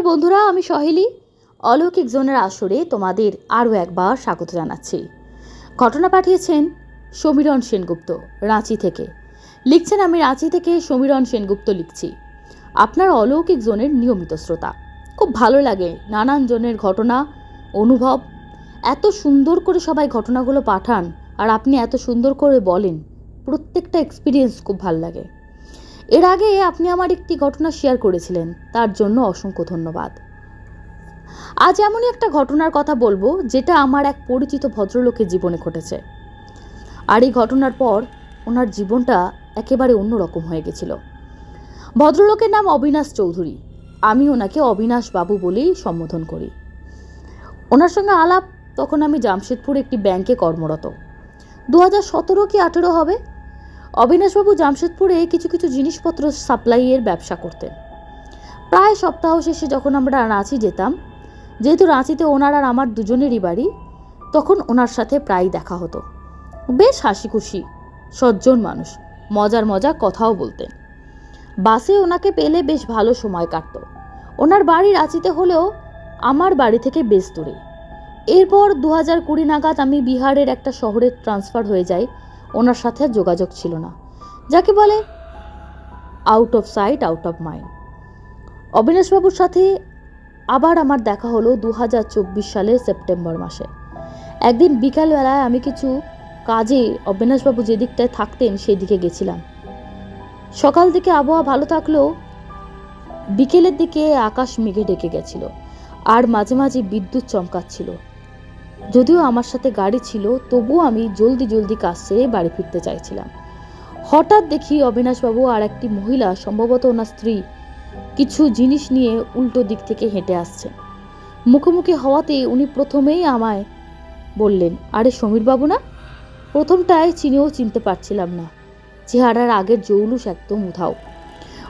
নমস্কার বন্ধুরা, আমি সহেলি। অলৌকিক জোনের আসরে তোমাদের আরও একবার স্বাগত জানাচ্ছি। ঘটনা পাঠিয়েছেন সমীরণ সেনগুপ্ত, রাঁচি থেকে। লিখছেন, আমি রাঁচি থেকে সমীরণ সেনগুপ্ত লিখছি। আপনার অলৌকিক জোনের নিয়মিত শ্রোতা। খুব ভালো লাগে নানান জনের ঘটনা, অনুভব। এত সুন্দর করে সবাই ঘটনাগুলো পাঠান, আর আপনি এত সুন্দর করে বলেন, প্রত্যেকটা এক্সপিরিয়েন্স খুব ভালো লাগে। এর আগে আপনি আমার একটি ঘটনা শেয়ার করেছিলেন, তার জন্য অসংখ্য ধন্যবাদ। আজ এমনই একটা ঘটনার কথা বলব, যেটা আমার এক পরিচিত ভদ্রলোকের জীবনে ঘটেছে। আর এই ঘটনার পর ওনার জীবনটা একেবারে অন্যরকম হয়ে গেছিল। ভদ্রলোকের নাম অবিনাশ চৌধুরী। আমি ওনাকে অবিনাশ বাবু বলেই সম্বোধন করি। ওনার সঙ্গে আলাপ, তখন আমি জামশেদপুর একটি ব্যাংকে কর্মরত। দু হাজার সতেরো কি আঠেরো হবে? অবিনাশবাবু জামশেদপুরে কিছু কিছু জিনিসপত্র সাপ্লাইয়ের ব্যবসা করতেন। প্রায় সপ্তাহ শেষে যখন আমরা রাঁচি যেতাম, যেহেতু রাঁচিতে ওনার আর আমার দুজনেরই বাড়ি, তখন ওনার সাথে প্রায় দেখা হতো। বেশ হাসি খুশি সজ্জন মানুষ, মজার মজা কথাও বলতেন। বাসে ওনাকে পেলে বেশ ভালো সময় কাটত। ওনার বাড়ি রাঁচিতে হলেও আমার বাড়ি থেকে বেশ দূরে। এরপর দু হাজার কুড়ি নাগাদ আমি বিহারের একটা শহরে ট্রান্সফার হয়ে যাই ওনার সাথে আর যোগাযোগ ছিল না। যাকে বলে out of sight out of mind অবিনাশবাবুর সাথে আবার আমার দেখা হলো দু হাজার চব্বিশ সালের সেপ্টেম্বর মাসে। একদিন বিকালবেলায় আমি কিছু কাজে অবিনাশবাবু যে দিকটায় থাকতেন সেই দিকে গেছিলাম। সকাল দিকে আবহাওয়া ভালো থাকলেও বিকেলের দিকে আকাশ মেঘে ডেকে গেছিল, আর মাঝে মাঝে বিদ্যুৎ চমকাচ্ছিল। যদিও আমার সাথে গাড়ি ছিল, তবুও আমি জলদি জলদি কাজ সেরে বাড়ি ফিরতে চাইছিলাম। হঠাৎ দেখি অবিনাশবাবু আর একটি মহিলা, সম্ভবত ওনার স্ত্রী, কিছু জিনিস নিয়ে উল্টো দিক থেকে হেঁটে আসছেন। মুখোমুখি হওয়াতে উনি প্রথমেই আমায় বললেন, আরে সমীরবাবু না? প্রথমটায় চিনেও চিনতে পারছিলাম না। চেহারার আগের জৌলুস একদম উধাও।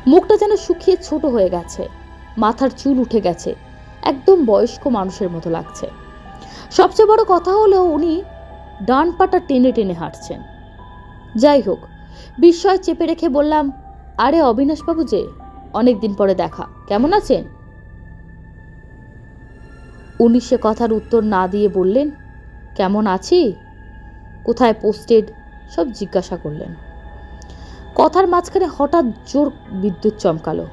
মুখটা যেন শুকিয়ে ছোট হয়ে গেছে। মাথার চুল উঠে গেছে। একদম বয়স্ক মানুষের মতো লাগছে। সবচেয়ে বড় কথা হলো উনি ডান পাটা টেনে টেনে হাঁটছেন। যাই হোক, বিস্ময় চেপে রেখে বললাম, আরে অবিনাশবাবু যে, অনেক দিন পরে দেখা। কেমন আছেন? উনি সে কথার উত্তর না দিয়ে বললেন, কেমন আছি? কোথায় পোস্টেড সব জিজ্ঞাসা করলেন। কথার মাঝখানে হঠাৎ জোর বিদ্যুৎ চমকালো।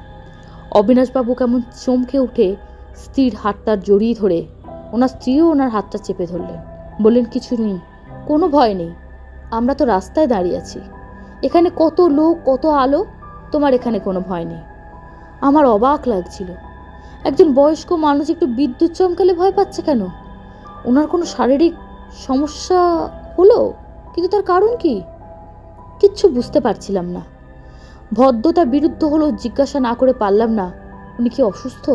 অবিনাশবাবু কেমন চমকে উঠে স্থির হাতটার জড়িয়ে ধরে ওনার স্ত্রীও ওনার হাতটা চেপে ধরলেন। বললেন, কিছু নেই, কোনো ভয় নেই। আমরা তো রাস্তায় দাঁড়িয়ে আছি। এখানে কত লোক, কত আলো, তোমার এখানে কোনো ভয় নেই। আমার অবাক লাগছিল। একজন বয়স্ক মানুষ একটু বিদ্যুৎ চমকালে ভয় পাচ্ছে কেন? ওনার কোনো শারীরিক সমস্যা হলো? কিন্তু তার কারণ কি? কিচ্ছু বুঝতে পারছিলাম না। ভদ্রতা বিরুদ্ধ হলো জিজ্ঞাসা না করে পারলাম না। উনি কি অসুস্থ?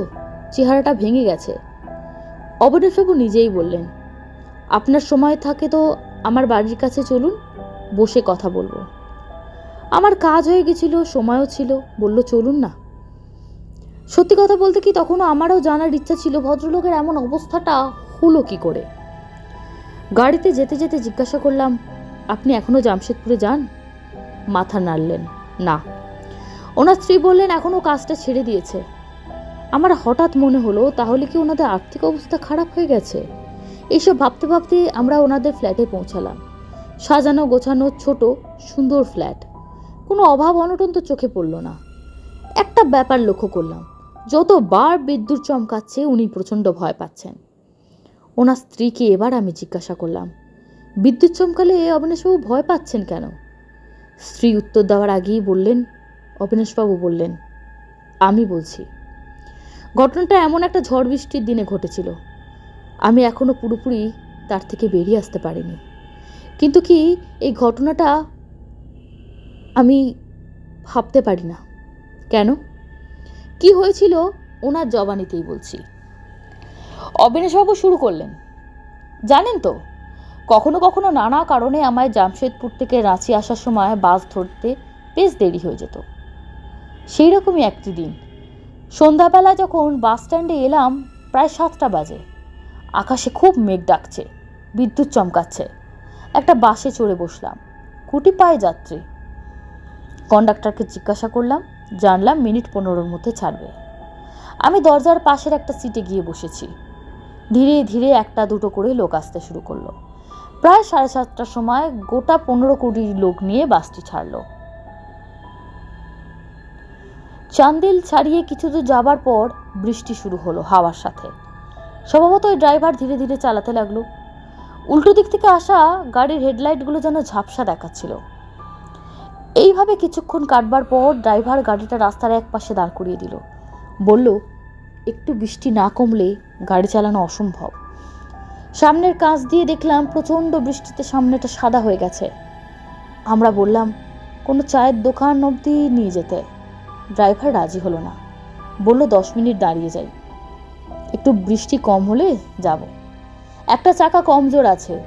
চেহারাটা ভেঙে গেছে। অবনীশবাবু নিজেই বললেন, আপনার সময় থাকে তো আমার বাড়ির কাছে চলুন, বসে কথা বলব। আমার কাজ হয়ে গেছিল, সময়ও ছিল, বলল চলুন না। সত্যি কথা বলতে কি তখনও আমারও জানার ইচ্ছা ছিল, ভদ্রলোকের এমন অবস্থাটা হলো কি করে? গাড়িতে যেতে যেতে জিজ্ঞাসা করলাম, আপনি এখনও জামশেদপুরে যান? মাথা নাড়লেন, না। ওনার স্ত্রী বললেন এখনও কাজটা ছেড়ে দিয়েছে। আমার হঠাৎ মনে হলো, তাহলে কি ওনাদের আর্থিক অবস্থা খারাপ হয়ে গেছে? এইসব ভাবতে ভাবতে আমরা ওনাদের ফ্ল্যাটে পৌঁছালাম। সাজানো, গোছানো, ছোট, সুন্দর ফ্ল্যাট। কোনো অভাব, অনটন তো চোখে পড়ল না। একটা ব্যাপার লক্ষ্য করলাম, যতবার বিদ্যুৎ চমকাচ্ছে, উনি প্রচণ্ড ভয় পাচ্ছেন। ওনার স্ত্রীকে এবার আমি জিজ্ঞাসা করলাম, বিদ্যুৎ চমকালে অবিনাশবাবু ভয় পাচ্ছেন কেন? স্ত্রী উত্তর দেওয়ার আগেই বললেন, অবিনাশবাবু বললেন, আমি বলছি ঘটনাটা এমন একটা ঝড় বৃষ্টির দিনে ঘটেছিল। আমি এখনও পুরোপুরি তার থেকে বেরিয়ে আসতে পারিনি। কিন্তু কি এই ঘটনাটা আমি ভাবতে পারি না। কেন? কি হয়েছিল ওনার জবানিতেই বলছি। অবিনাশবাবু শুরু করলেন। জানেন তো, কখনো কখনো নানা কারণে আমায় জামশেদপুর থেকে রাঁচি আসার সময় বাস ধরতে বেশ দেরি হয়ে যেত। সেই রকমই একটি দিন। সন্ধ্যাবেলা যখন বাস স্ট্যান্ডে এলাম, প্রায় সাতটা বাজে। আকাশে খুব মেঘ ডাকছে, বিদ্যুৎ চমকাচ্ছে। একটা বাসে চড়ে বসলাম কুটি পায়ে যাত্রী। কন্ডাক্টরকে জিজ্ঞাসা করলাম, জানলাম মিনিট পনেরোর মধ্যে ছাড়বে। আমি দরজার পাশের একটা সিটে গিয়ে বসেছি। ধীরে ধীরে একটা দুটো করে লোক আসতে শুরু করল। প্রায় সাড়ে সাতটার সময় গোটা পনেরো কুড়ি লোক নিয়ে বাসটি ছাড়লো। চান্দিল ছাড়িয়ে কিছু দূর যাবার পর বৃষ্টি শুরু হলো হাওয়ার সাথে। স্বভাবত ওই ড্রাইভার ধীরে ধীরে চালাতে লাগল। উল্টো দিক থেকে আসা গাড়ির হেডলাইটগুলো যেন ঝাপসা দেখাচ্ছিল। এইভাবে কিছুক্ষণ কাটবার পর ড্রাইভার গাড়িটা রাস্তার এক পাশে দাঁড় করিয়ে দিল। বলল, একটু বৃষ্টি না কমলে গাড়ি চালানো অসম্ভব। সামনের কাঁচ দিয়ে দেখলাম প্রচণ্ড বৃষ্টিতে সামনেটা সাদা হয়ে গেছে। আমরা বললাম, কোনো চায়ের দোকান অবধি নিয়ে যেতে। ড্রাইভার রাজি হলো না। বলল, দশ মিনিট দাঁড়িয়ে যাই। একটু বৃষ্টি কম হলে যাব। একটা চাকা কমজোর আছে।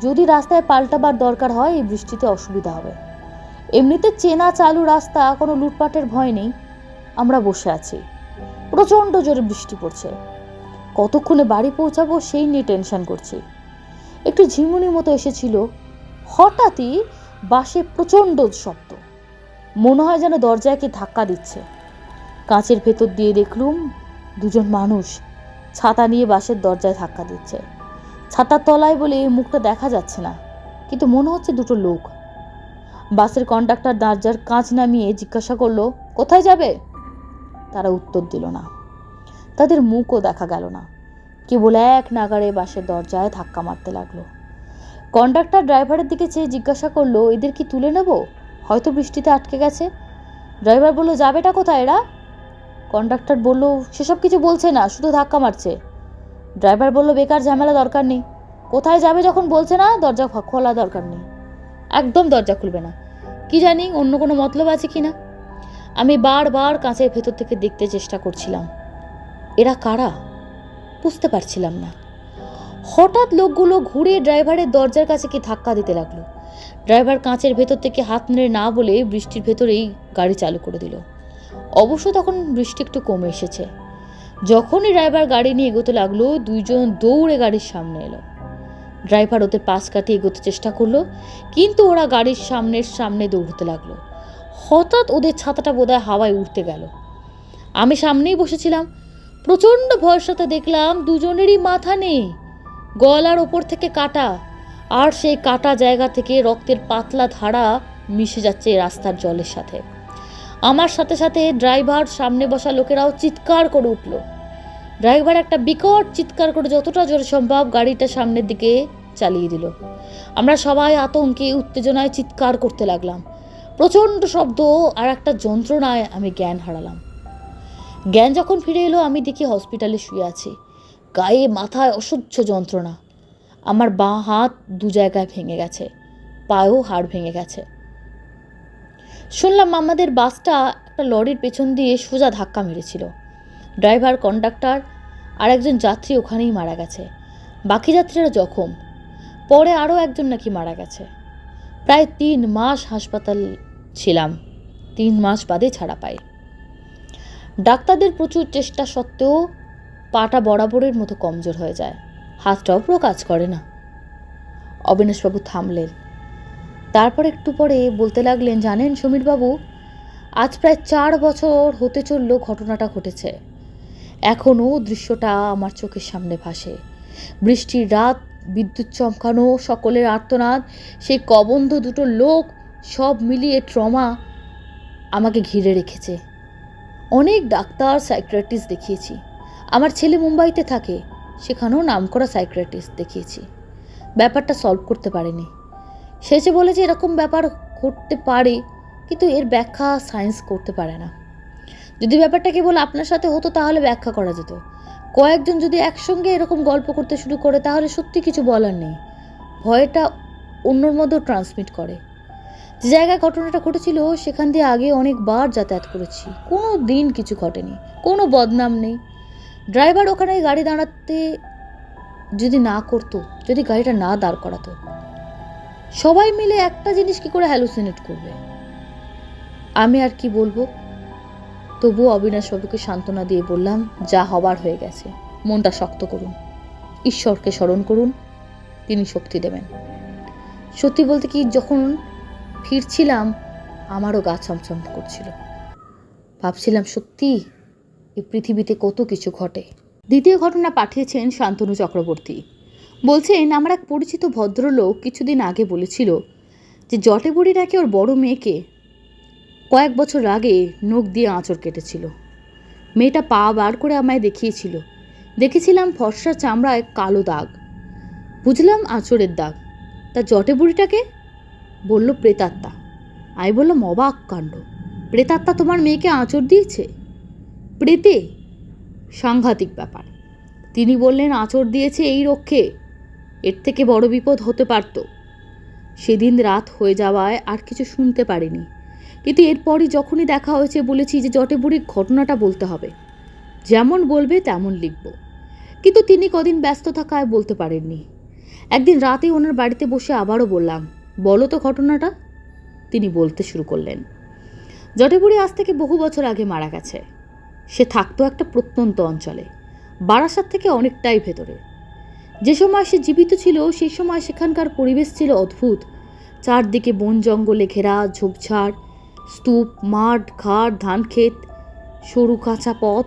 যদি রাস্তায় পাল্টাবার দরকার হয়, এই বৃষ্টিতে অসুবিধা হবে। এমনিতে চেনা চালু রাস্তা, কোনো লুটপাটের ভয় নেই। আমরা বসে আছি। প্রচণ্ড জোরে বৃষ্টি পড়ছে। কতক্ষণে বাড়ি পৌঁছাবো, সেই নিয়ে টেনশন করছি। একটু ঝিমুনির মতো এসেছিল। হঠাৎই বাসে প্রচণ্ড শব্দ। মনে হয় যেন দরজায় কে ধাক্কা দিচ্ছে। কাঁচের ভেতর দিয়ে দেখলুম দুজন মানুষ ছাতা নিয়ে বাসের দরজায় ধাক্কা দিচ্ছে। ছাতার তলায় বলে মুখটা দেখা যাচ্ছে না, কিন্তু মনে হচ্ছে দুটো লোক। বাসের কন্ডাক্টর দরজার কাঁচ নামিয়ে জিজ্ঞাসা করল, কোথায় যাবে? তারা উত্তর দিল না। তাদের মুখও দেখা গেল না। কেবল এক নাগারে বাসের দরজায় ধাক্কা মারতে লাগল। কন্ডাক্টর ড্রাইভারের দিকে চেয়ে জিজ্ঞাসা করল, এদের কি তুলে নেব? হয়তো বৃষ্টিতে আটকে গেছে। ড্রাইভার বলল, যাবেটা কোথায় এরা? কন্ডাক্টর বলল, সেসব কিছু বলছে না, শুধু ধাক্কা মারছে। ড্রাইভার বলল, বেকার ঝামেলা দরকার নেই। কোথায় যাবে যখন বলছে না, দরজা খোলা দরকার নেই। একদম দরজা খুলবে না। কি জানি, অন্য কোনো মতলব আছে কি না? আমি বারবার কাঁচের ভেতর থেকে দেখতে চেষ্টা করছিলাম। এরা কারা? বুঝতে পারছিলাম না। হঠাৎ লোকগুলো ঘুরে ড্রাইভারের দরজার কাছে কি ধাক্কা দিতে লাগল। ড্রাইভার কাঁচের ভেতর থেকে হাত নেড়ে না বলে বৃষ্টির ভেতরেই গাড়ি চালু করে দিল। অবশ্য তখন বৃষ্টি একটু কমে এসেছে। যখনই ড্রাইভার গাড়ি নিয়ে এগোতে লাগল, দুইজন দৌড়ে গাড়ির সামনে এলো। ড্রাইভার ওদের পাশ কাটিয়ে এগোতে চেষ্টা করল, কিন্তু ওরা গাড়ির সামনের সামনে দৌড়তে লাগল। হঠাৎ ওদের ছাতাটা বোধহয় হাওয়ায় উঠতে গেল। আমি সামনেই বসেছিলাম। প্রচণ্ড ভয়ের সাথে দেখলাম দুজনেরই মাথা নেই, গলার ওপর থেকে কাটা। আর সেই কাটা জায়গা থেকে রক্তের পাতলা ধারা মিশে যাচ্ছে রাস্তার জলের সাথে। আমার সাথে সাথে ড্রাইভার সামনে বসা লোকেরাও চিৎকার করে উঠল। ড্রাইভার একটা বিকট চিৎকার করে যতটা জোরে সম্ভব গাড়িটা সামনের দিকে চালিয়ে দিল। আমরা সবাই আতঙ্কে, উত্তেজনায় চিৎকার করতে লাগলাম। প্রচণ্ড শব্দ আর একটা যন্ত্রণায় আমি জ্ঞান হারালাম। জ্ঞান যখন ফিরে এলো, আমি দেখি হসপিটালে শুয়ে আছি। গায়ে, মাথায় অসহ্য যন্ত্রণা। আমার বাঁ হাত দু জায়গায় ভেঙে গেছে, পায়েও হাড় ভেঙে গেছে। শুনলাম আমাদের বাসটা একটা লরির পেছন দিয়ে সোজা ধাক্কা মেরেছিল। ড্রাইভার, কন্ডাক্টর আর একজন যাত্রী ওখানেই মারা গেছে। বাকি যাত্রীরা জখম। পরে আরও একজন নাকি মারা গেছে। প্রায় তিন মাস হাসপাতাল ছিলাম। তিন মাস বাদে ছাড়া পাই। ডাক্তারদের প্রচুর চেষ্টা সত্ত্বেও পাটা বরাবরের মতো কমজোর হয়ে যায়। হাতটাও পুরো কাজ করে না। অবিনাশবাবু থামলেন। তারপর একটু পরে বলতে লাগলেন, জানেন সমীরবাবু, আজ প্রায় চার বছর হতে চলল ঘটনাটা ঘটেছে। এখনও দৃশ্যটা আমার চোখের সামনে ভাসে। বৃষ্টির রাত, বিদ্যুৎ চমকানো, সকলের আর্তনাদ, সেই কবন্ধ দুটো লোক, সব মিলিয়ে ট্রমা আমাকে ঘিরে রেখেছে। অনেক ডাক্তার সাইক্রেটিস্ট দেখিয়েছি। আমার ছেলে মুম্বাইতে থাকে। সেখানেও নামকরা সাইক্রেটিস্ট দেখিয়েছি। ব্যাপারটা সলভ করতে পারেনি। সে যে বলে যে এরকম ব্যাপার ঘটতে পারে, কিন্তু এর ব্যাখ্যা সায়েন্স করতে পারে না। যদি ব্যাপারটা কেবল আপনার সাথে হতো, তাহলে ব্যাখ্যা করা যেত। কয়েকজন যদি একসঙ্গে এরকম গল্প করতে শুরু করে, তাহলে সত্যি কিছু বলার নেই। ভয়টা অন্যর মধ্যেও ট্রান্সমিট করে। যে জায়গায় ঘটনাটা ঘটেছিল, সেখান দিয়ে আগে অনেকবার যাতায়াত করেছি। কোনো দিন কিছু ঘটেনি। কোনো বদনাম নেই। ড্রাইভার ওখানে গাড়ি দাঁড়াতে যদি না করতো, যদি গাড়িটা না দাঁড় করাতো, সবাই মিলে একটা জিনিস কি করে হ্যালুসিনেট করবে? আমি আর কি বলব? তবুও অবিনাশবাবুকে সান্ত্বনা দিয়ে বললাম, যা হবার হয়ে গেছে। মনটা শক্ত করুন। ঈশ্বরকে স্মরণ করুন। তিনি শক্তি দেবেন। সত্যি বলতে কি, যখন ফিরছিলাম, আমারও গা ছমছম করছিল। ভাবছিলাম, সত্যি? এই পৃথিবীতে কত কিছু ঘটে। দ্বিতীয় ঘটনা পাঠিয়েছেন শান্তনু চক্রবর্তী। বলছেন, আমার এক পরিচিত ভদ্রলোক কিছুদিন আগে বলেছিল যে জটে বুড়ি নাকি ওর বড় মেয়েকে কয়েক বছর আগে নখ দিয়ে আঁচড় কেটেছিল। মেয়েটা পা বার করে আমায় দেখিয়েছিল। দেখেছিলাম ফর্সা চামড়ায় কালো দাগ। বুঝলাম আঁচড়ের দাগ। তা জটে বুড়িটাকে বলল, প্রেতাত্মা। আমি বললাম, অবাক কাণ্ড। প্রেতাত্মা তোমার মেয়েকে আঁচড় দিয়েছে? প্রেতে? সাংঘাতিক ব্যাপার। তিনি বললেন, আঁচড় দিয়েছে এই রক্ষে। এর থেকে বড় বিপদ হতে পারত। সেদিন রাত হয়ে যাওয়ায় আর কিছু শুনতে পারিনি। কিন্তু এরপরই যখনই দেখা হয়েছে, বলেছি যে জটে বুড়ির ঘটনাটা বলতে হবে। যেমন বলবে, তেমন লিখব। কিন্তু তিনি কদিন ব্যস্ত থাকায় বলতে পারেননি। একদিন রাতে ওনার বাড়িতে বসে আবারও বললাম, বলো তো ঘটনাটা? তিনি বলতে শুরু করলেন জটেবুড়ি আজ থেকে বহু বছর আগে মারা গেছে। সে থাকতো একটা প্রত্যন্ত অঞ্চলে, বারাসাত থেকে অনেকটাই ভেতরে। যে সময় সে জীবিত ছিল, সেই সময় সেখানকার পরিবেশ ছিল অদ্ভুত। চারদিকে বন জঙ্গলে ঘেরা, ঝোপঝাড়, স্তূপ, মাঠ, ঘাট ধানক্ষেত সরু কাঁচা পথ,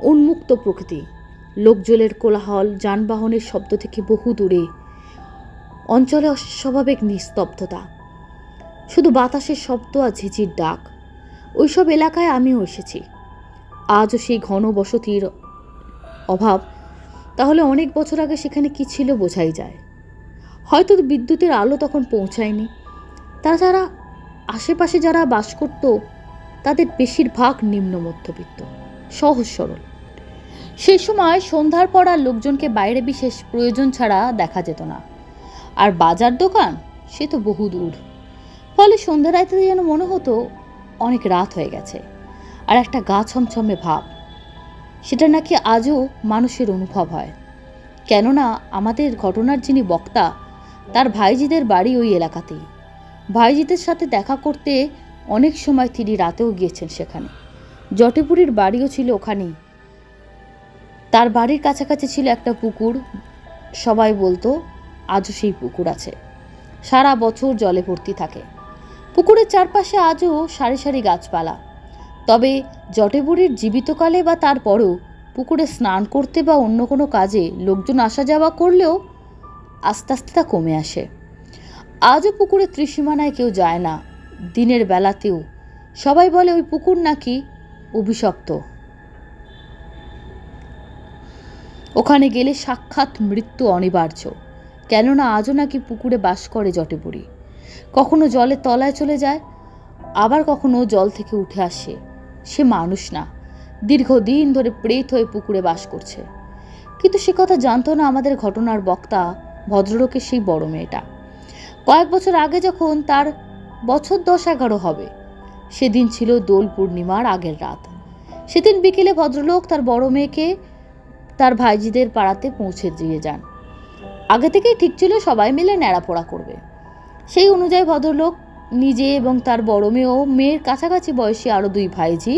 উন্মুক্ত প্রকৃতি। লোকজলের কোলাহল, যানবাহনের শব্দ থেকে বহু দূরে। অঞ্চলে অস্বাভাবিক নিস্তব্ধতা। শুধু বাতাসের শব্দ আর ঝিঝির ডাক। ওইসব এলাকায় আমিও এসেছি। আজও সেই ঘন বসতির অভাব, তাহলে অনেক বছর আগে সেখানে কি ছিল বোঝাই যায়। হয়তো বিদ্যুতের আলো তখন পৌঁছায়নি। তারা যারা আশেপাশে যারা বাস করত, তাদের বেশিরভাগ নিম্ন মধ্যবিত্ত, সহজ সরল। সেই সময় সন্ধ্যার পর আর লোকজনকে বাইরে বিশেষ প্রয়োজন ছাড়া দেখা যেত না। আর বাজার দোকান, সে তো বহু দূর ফলে সন্ধ্যা রাইতে যেন মনে হতো, অনেক রাত হয়ে গেছে। আর একটা গা ছমছমে ভাব। সেটা নাকি আজও মানুষের অনুভব হয়। কেননা আমাদের ঘটনার যিনি বক্তা, তার ভাইজিদের বাড়ি ওই এলাকাতেই। ভাইজিদের সাথে দেখা করতে অনেক সময় তিনি রাতেও গিয়েছেন সেখানে। জটেপুরীর বাড়িও ছিল ওখানেই। তার বাড়ির কাছাকাছি ছিল একটা পুকুর। সবাই বলতো, আজও সেই পুকুর আছে। সারা বছর জলে ভর্তি থাকে। পুকুরের চারপাশে আজও সারি সারি গাছপালা। তবে জটেবুড়ির জীবিতকালে বা তারপরও পুকুরে স্নান করতে বা অন্য কোনো কাজে লোকজন আসা যাওয়া করলেও আস্তে আস্তে তা কমে আসে। আজও পুকুরে ত্রিসীমানায় কেউ যায় না। দিনের বেলাতেও সবাই বলে ওই পুকুর নাকি অভিশপ্ত। ওখানে গেলে সাক্ষাৎ মৃত্যু অনিবার্য। কেননা আজও নাকি পুকুরে বাস করে জটেপুরি কখনো জলের তলায় চলে যায়, আবার কখনো জল থেকে উঠে আসে। সে মানুষ না। দীর্ঘদিন ধরে প্রেত হয়ে পুকুরে বাস করছে। কিন্তু সে কথা জানতো না আমাদের ঘটনার বক্তা ভদ্রলোকের সেই বড় মেয়েটা। কয়েক বছর আগে যখন তার বছর দশ এগারো হবে, সেদিন ছিল দোল পূর্ণিমার আগের রাত। সেদিন বিকেলে ভদ্রলোক তার বড় মেয়েকে তার ভাইজিদের পাড়াতে পৌঁছে দিয়ে যান। আগে থেকেই ঠিক ছিল সবাই মিলে ন্যাড়াপোড়া করবে। সেই অনুযায়ী ভদ্রলোক নিজে এবং তার বড় মেয়ে ও মেয়ের কাছাকাছি বয়সী আরও দুই ভাইজি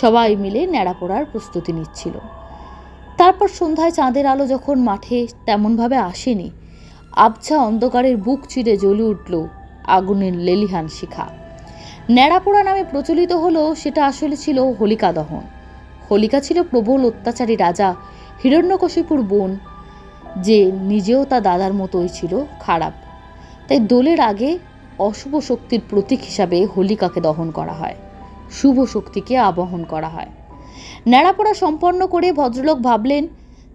সবাই মিলে ন্যাড়াপোড়ার প্রস্তুতি নিচ্ছিল। তারপর সন্ধ্যায় চাঁদের আলো যখন মাঠে তেমনভাবে আসেনি, আবছা অন্ধকারের বুক চিরে জ্বলে উঠল আগুনের লেলিহান শিখা। ন্যাড়াপোড়া নামে প্রচলিত হলো সেটা আসলে ছিল হোলিকা দহন। হোলিকা ছিল প্রবল অত্যাচারী রাজা হিরণ্যকশিপুর বোন, যে নিজেও তার দাদার মতোই ছিল খারাপ। তাই দোলের আগে অশুভ শক্তির প্রতীক হিসাবে হোলিকাকে দহন করা হয়। শুভ শক্তিকে আবাহন করা হয়। ন্যাড়াপড়া সম্পন্ন করে ভদ্রলোক ভাবলেন,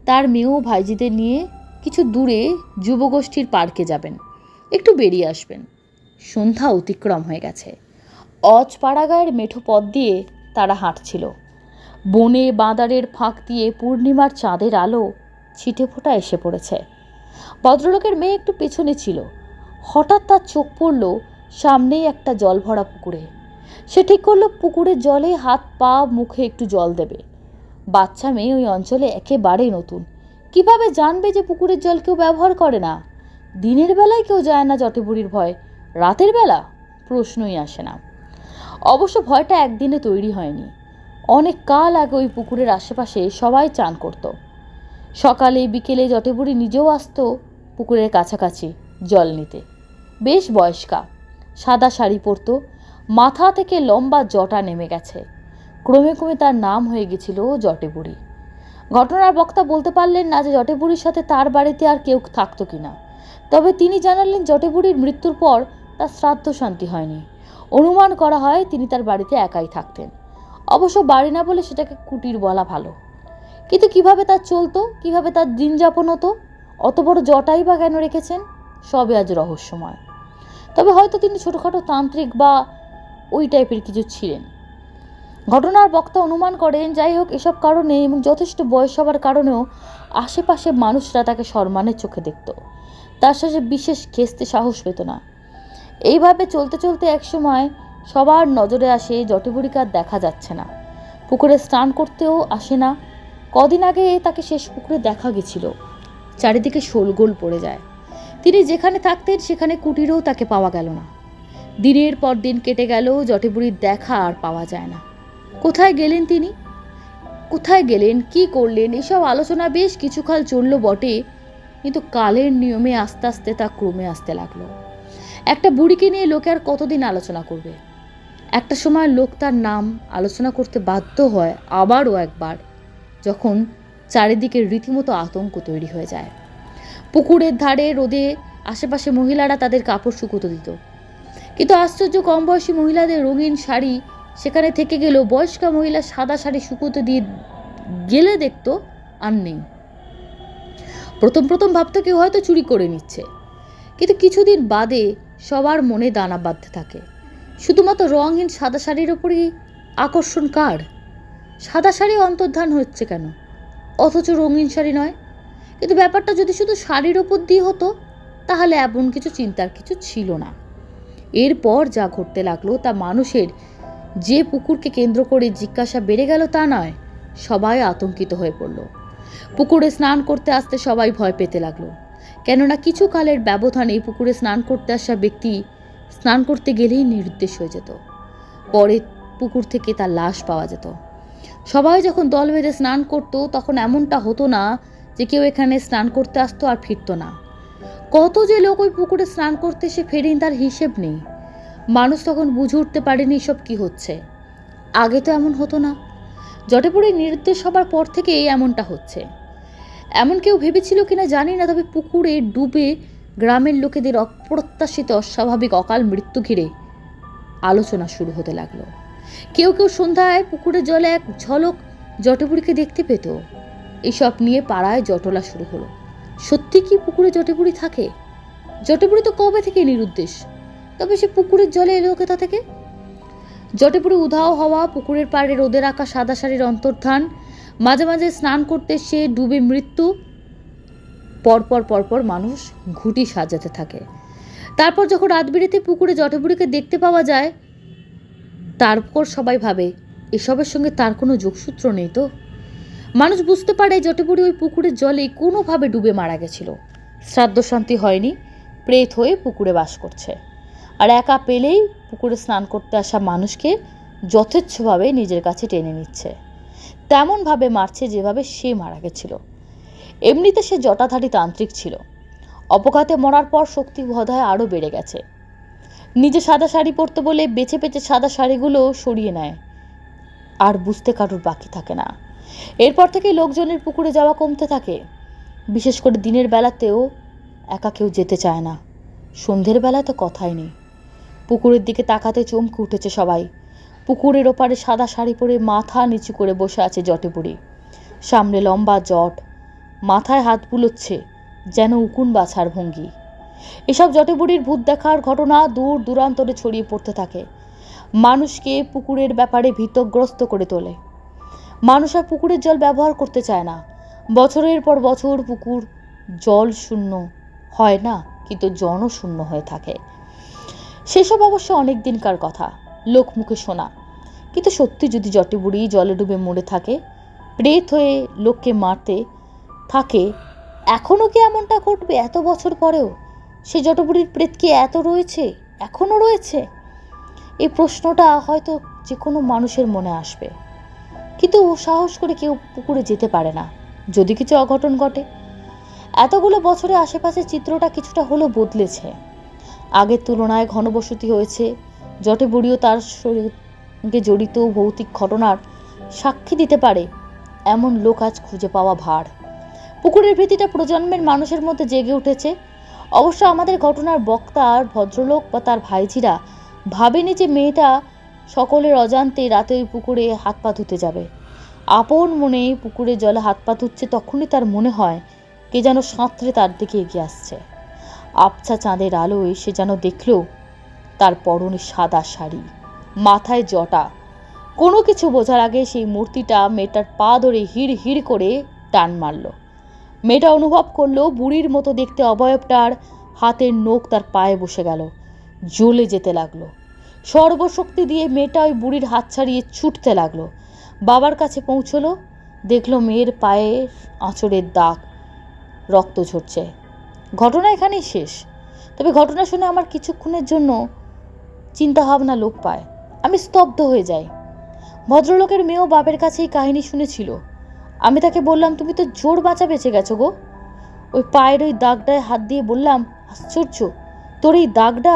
তার মেয়েও ভাইজিদের নিয়ে কিছু দূরে যুবগোষ্ঠীর পার্কে যাবেন, একটু বেরিয়ে আসবেন। সন্ধ্যা অতিক্রম হয়ে গেছে। অজ পাড়াগায়ের মেঠো পথ দিয়ে তারা হাঁটছিল। বনে বাঁদারের ফাঁক দিয়ে পূর্ণিমার চাঁদের আলো ছিটে ফোটা এসে পড়েছে। ভদ্রলোকের মেয়ে একটু পেছনে ছিল। হঠাৎ তার চোখ পড়ল সামনেই একটা জল ভরা পুকুরে। সে ঠিক করল পুকুরের জলে হাত পা মুখে একটু জল দেবে। বাচ্চা মেয়ে ওই অঞ্চলে একেবারেই নতুন। কীভাবে জানবে যে পুকুরের জল কেউ ব্যবহার করে না? দিনের বেলায় কেউ যায় না জটেবুড়ির ভয়। রাতের বেলা? প্রশ্নই আসে না। অবশ্য ভয়টা একদিনে তৈরি হয়নি। অনেক কাল আগে ওই পুকুরের আশেপাশে সবাই চান করত। সকালে বিকেলে জটেবুড়ি নিজেও আসতো পুকুরের কাছাকাছি জল নিতে। বেশ বয়স্কা। সাদা শাড়ি পরতো, মাথা থেকে লম্বা জটা নেমে গেছে। ক্রমে ক্রমে তার নাম হয়ে গেছিল জটে বুড়ি ঘটনার বক্তা বলতে পারলেন না যে জটে বুড়ির সাথে তার বাড়িতে আর কেউ থাকতো কিনা। তবে তিনি জানালেন জটে বুড়ির মৃত্যুর পর তার শ্রাদ্ধ শান্তি হয়নি। অনুমান করা হয় তিনি তার বাড়িতে একাই থাকতেন। অবশ্য বাড়ি না বলে সেটাকে কুটির বলা ভালো। কিন্তু কীভাবে তার চলতো, কীভাবে তার দিন যাপন হতো, অত বড় জটাই বা কেন রেখেছেন, সবই আজ রহস্যময়। তবে হয়তো তিনি ছোটোখাটো তান্ত্রিক বা ওই টাইপের কিছু ছিলেন। ঘটনার বক্তা অনুমান করেন, যাই হোক, এসব কারণে এবং যথেষ্ট বয়স হবার কারণেও আশেপাশে মানুষরা তাকে সম্মানের চোখে দেখত। তার সাথে বিশেষ ঘেস্তে সাহস পেত না। এইভাবে চলতে চলতে একসময় সবার নজরে আসে জটিবুড়িকে আর দেখা যাচ্ছে না। পুকুরে স্নান করতেও আসে না। কদিন আগে তাকে শেষ পুকুরে দেখা গেছিল। চারিদিকে শোলগোল পড়ে যায়। তিনি যেখানে থাকতেন, সেখানে কুটিরেও তাকে পাওয়া গেল না। দিনের পর দিন কেটে গেল জটেবুড়ির দেখা আর পাওয়া যায় না। কোথায় গেলেন তিনি? কোথায় গেলেন? কি করলেন? এসব আলোচনা বেশ কিছুকাল চলল বটে, কিন্তু কালের নিয়মে আস্তে আস্তে তা ক্রমে আসতে লাগল। একটা বুড়িকে নিয়ে লোকে আর কতদিন আলোচনা করবে? একটা সময় লোক তার নাম আলোচনা করতে বাধ্য হয়, আবারও একবার, যখন চারিদিকে রীতিমতো আতঙ্ক তৈরি হয়ে যায়। পুকুরের ধারে, রোদে আশেপাশে মহিলারা তাদের কাপড় শুকোতে দিত। কিন্তু আশ্চর্য কম বয়সী মহিলাদের রঙিন শাড়ি সেখানে থেকে গেলেও বয়স্কা মহিলা সাদা শাড়ি শুকোতে দিয়ে গেলে দেখতো আর নেই। প্রথম প্রথম ভাবতো কেউ হয়তো চুরি করে নিচ্ছে। কিন্তু কিছুদিন বাদে সবার মনে দানা বাঁধতে থাকে। শুধুমাত্র রঙহীন সাদা শাড়ির ওপরই আকর্ষণ কার? সাদা শাড়ি অন্তর্ধান হচ্ছে কেন? অথচ রঙিন শাড়ি নয় কিন্তু ব্যাপারটা যদি শুধু শাড়ির ওপর দিয়ে হতো, তাহলে এমন কিছু চিন্তার কিছু ছিল না। এরপর যা ঘটতে লাগল তা মানুষের যে পুকুরকে কেন্দ্র করে জিজ্ঞাসা বেড়ে গেল তা নয়, সবাই আতঙ্কিত হয়ে পড়ল। পুকুরে স্নান করতে আসতে সবাই ভয় পেতে লাগল। কেননা কিছু কালের ব্যবধানে পুকুরে স্নান করতে আসা ব্যক্তি স্নান করতে গেলেই নিরুদ্দেশ হয়ে যেত। পরে পুকুর থেকে তার লাশ পাওয়া যেত। সবাই যখন দল বেঁধে স্নান করতো, তখন এমনটা হতো না যে কেউ এখানে স্নান করতে আসতো আর ফিরতো না। কত যে লোক ওই পুকুরে স্নান করতে এসে ফেরেন তার হিসেব নেই। মানুষ তখন বুঝে উঠতে পারেনি এসব কি হচ্ছে। আগে তো এমন হতো না। জটেপুরে নির্দেশ হবার পর থেকেই এমনটা হচ্ছে। এমন কেউ ভেবেছিল কিনা জানি না, তবে পুকুরে ডুবে গ্রামের লোকেদের অপ্রত্যাশিত অস্বাভাবিক অকাল মৃত্যু ঘিরে আলোচনা শুরু হতে লাগল। কেউ কেউ সন্ধ্যায় পুকুরের জলে এক ঝলক জটেপুরিকে দেখতে পেত। এসব নিয়ে পাড়ায় জটলা শুরু হলো। সত্যি কি পুকুরে জটেপুরি থাকে? জটেপুরি তো কবে থেকে নিরুদ্দেশ? তবে সে পুকুরের জলে এলো কোথা থেকে? জটেপুরি উধাও হওয়া, পুকুরের পাড়ে রোদে রাখা সাদা শাড়ির অন্তর্ধান, মাঝে মাঝে স্নান করতে সে ডুবে মৃত্যু। পরপর পরপর মানুষ ঘুটি সাজাতে থাকে। তারপর যখন রাত বিরেতে পুকুরে জটেপুরিকে দেখতে পাওয়া যায়, তারপর সবাই ভাবে, এসবের সঙ্গে তার কোনো যোগসূত্র নেই তো? মানুষ বুঝতে পারে জটেপুরি ওই পুকুরের জলে কোনোভাবে ডুবে মারা গেছিল। শ্রাদ্ধ শান্তি হয়নি, প্রেত হয়ে পুকুরে বাস করছে। আর একা পেলেই পুকুরে স্নান করতে আসা মানুষকে যথেচ্ছভাবে নিজের কাছে টেনে নিচ্ছে। তেমনভাবে মারছে যেভাবে সে মারা গেছিল। এমনিতে সে জটাধারী তান্ত্রিক ছিল। অপঘাতে মরার পর শক্তি বোধহয় আরও বেড়ে গেছে। নিজে সাদা শাড়ি পরতে বলে বেছে বেছে সাদা শাড়িগুলো সরিয়ে নেয়। আর বুঝতে কারোর বাকি থাকে না। এরপর থেকে লোকজনের পুকুরে যাওয়া কমতে থাকে। বিশেষ করে দিনের বেলাতেও একা কেউ যেতে চায় না। সন্ধ্যের বেলা তো কথাই নেই। পুকুরের দিকে তাকাতে চমকে উঠেছে সবাই। পুকুরের ওপারে সাদা শাড়ি পরে মাথা নিচু করে বসে আছে জটে বুড়ি সামনে লম্বা জট। মাথায় হাত বুলোচ্ছে যেন উকুন বাছার ভঙ্গি। এসব জটে বুড়ির ভূত দেখার ঘটনা দূর দূরান্তরে ছড়িয়ে পড়তে থাকে। মানুষকে পুকুরের ব্যাপারে ভীতগ্রস্ত করে তোলে। মানুষ আর পুকুরের জল ব্যবহার করতে চায় না। বছরের পর বছর পুকুর জল শূন্য হয় না, কিন্তু জনশূন্য হয়ে থাকে। সেসব অবশ্য অনেক দিনকার কথা, লোক মুখে শোনা। কিন্তু সত্যি যদি জটে বুড়ি জলে ডুবে মরে থাকে, প্রেত হয়ে লোককে মারতে থাকে এখনও কি এমনটা ঘটবে এত বছর পরেও? সে জটবুড়ির প্রেত কি এত রয়েছে এখনও রয়েছে? এই প্রশ্নটা হয়তো যে কোনো মানুষের মনে আসবে। কিন্তু সাহস করে কেউ পুকুরে যেতে পারে না। যদি কিছু অঘটন ঘটে, এতগুলো বছরে আশেপাশের চিত্রটা কিছুটা হলেও বদলেছে। আগের তুলনায় ঘনবসতি হয়েছে, জটে বুড়িও তার সঙ্গে জড়িত ভৌতিক ঘটনার সাক্ষী দিতে পারে, এমন লোক আজ খুঁজে পাওয়া ভার। পুকুরের ভীতিটা প্রজন্মের মানুষের মধ্যে জেগে উঠেছে। অবশ্য আমাদের ঘটনার বক্তা আর ভদ্রলোক বা তার ভাইঝিরা ভাবেনি যে মেয়েটা সকলের অজান্তে রাতে ওই পুকুরে হাত পা ধুতে যাবে। আপন মনে পুকুরে জলে হাত পা ধুচ্ছে তখনই তার মনে হয়, কে যেন সাঁতরে তার দিকে এগিয়ে আসছে। আবছা চাঁদের আলোয় সে যেন দেখল, তার পরনে সাদা শাড়ি, মাথায় জটা। কোনো কিছু বোঝার আগে সেই মূর্তিটা মেয়েটার পা ধরে হিড় হিড় করে টান মারল। মেয়েটা অনুভব করল, বুড়ির মতো দেখতে অবয়বটার হাতের নোখ তার পায়ে বসে গেল, জ্বলে যেতে লাগল। সর্বশক্তি দিয়ে মেয়েটা ওই বুড়ির হাত ছাড়িয়ে ছুটতে লাগল। বাবার কাছে পৌঁছলো, দেখল মেয়ের পায়ে আঁচড়ের দাগ, রক্ত ঝরছে। ঘটনা এখানেই শেষ। তবে ঘটনা শুনে আমার কিছুক্ষণের জন্য চিন্তাভাবনা লোক পায়। আমি স্তব্ধ হয়ে যাই। ভদ্রলোকের মেয়েও বাপের কাছে এই কাহিনী শুনেছিল। আমি তাকে বললাম, তুমি তো জোর বাঁচা বেঁচে গেছো গো। ওই পায়ের ওই দাগটায় হাত দিয়ে বললাম, আশ্চর্য, তোর এই দাগটা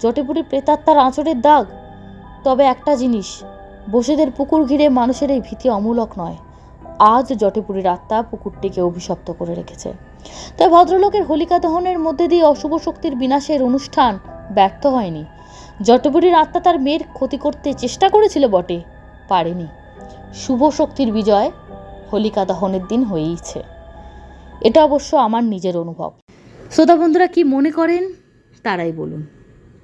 জটেপুরি প্রেতাত্মার আঁচড়ের দাগ। তবে একটা জিনিস, বসেদের পুকুর ঘিরে মানুষের এই ভীতি অমূলক নয়। আজ জটেপুরীর আত্মা পুকুরটিকে অভিশপ্ত করে রেখেছে। তাই ভদ্রলোকের হোলিকা দহনের মধ্যে দিয়ে অশুভ শক্তির বিনাশের অনুষ্ঠান ব্যর্থ হয়নি। জটপুরীর আত্মা তার মেয়ের ক্ষতি করতে চেষ্টা করেছিল বটে, পারেনি। শুভ শক্তির বিজয় হোলিকা দহনের দিন হয়েইছে। এটা অবশ্য আমার নিজের অনুভব। শ্রোতা বন্ধুরা কি মনে করেন? তারাই বলুন।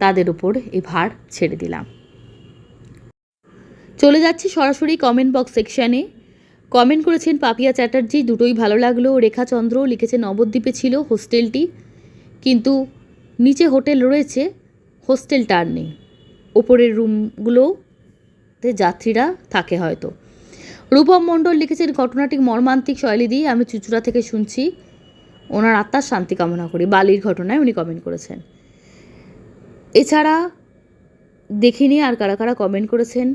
তাদের উপর এই ভার ছেড়ে দিলাম। চলে যাচ্ছি সরাসরি কমেন্ট বক্স সেকশানে কমেন্ট করেছেন পাপিয়া চ্যাটার্জি, দুটোই ভালো লাগল। রেখা চন্দ্র লিখেছে নবদ্বীপে ছিল হোস্টেলটি, কিন্তু নিচে হোটেল রয়েছে হোস্টেলটা আর নেই। ওপরের রুমগুলোতে যাত্রীরা থাকে হয়তো। রূপম মণ্ডল লিখেছেন, ঘটনাটি মর্মান্তিক, শৈলী দিয়ে আমি চুচুড়া থেকে শুনছি। ওনার আত্মার শান্তি কামনা করি। বালির ঘটনায় উনি কমেন্ট করেছেন। এছাড়া দেখিনি আর কারা কারা কমেন্ট করেছেন।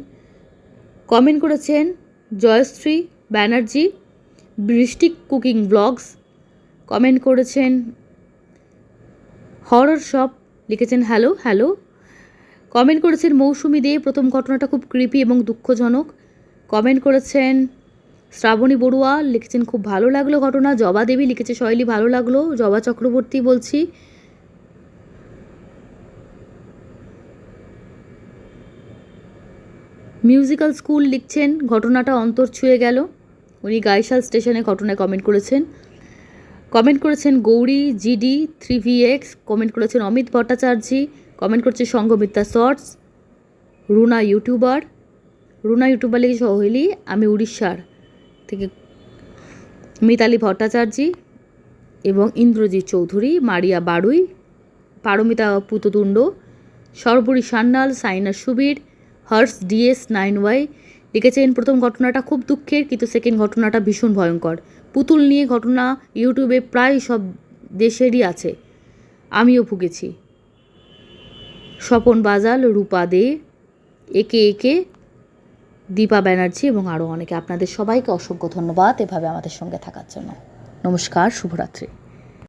কমেন্ট করেছেন Jayashree, Banerjee Brishti cooking blogs. Comment করেছেন হরর শপ লিখেছেন হ্যালো হ্যালো কমেন্ট করেছেন মৌসুমি দে, প্রথম ঘটনাটা খুব কৃপি এবং দুঃখজনক। কমেন্ট করেছেন শ্রাবণী বড়ুয়া, লিখেছেন খুব ভালো লাগল ঘটনা। জবা দেবী লিখেছে, শৈলী ভালো লাগল। জবা চক্রবর্তী বলছি মিউজিক্যাল স্কুল লিখছেন, ঘটনাটা অন্তর ছুঁয়ে গেল। উনি গাইশাল স্টেশনে ঘটনায় কমেন্ট করেছেন। কমেন্ট করেছেন Gouri, GD three V X comment করেছেন অমিত ভট্টাচার্যী, কমেন্ট করছে Sanghamitra shorts Runa YouTuber. Runa YouTuber লিখে সহেলি আমি উড়িষ্যার থেকে মিতালি ভট্টাচার্যী এবং Indrajit Chowdhury, Maria Barui Paromita Puttatunda, Sarbari Sanyal, Saina Subir Harsha DS nine Y লিখেছেন, প্রথম ঘটনাটা খুব দুঃখের, কিন্তু সেকেন্ড ঘটনাটা ভীষণ ভয়ঙ্কর। পুতুল নিয়ে ঘটনা ইউটিউবে প্রায় সব দেশেরই আছে। আমিও ভুগেছি। স্বপন বাজাল, রূপা দে, একে একে, দীপা ব্যানার্জি এবং আরও অনেকে। আপনাদের সবাইকে অসংখ্য ধন্যবাদ এভাবে আমাদের সঙ্গে থাকার জন্য। নমস্কার, শুভরাত্রি।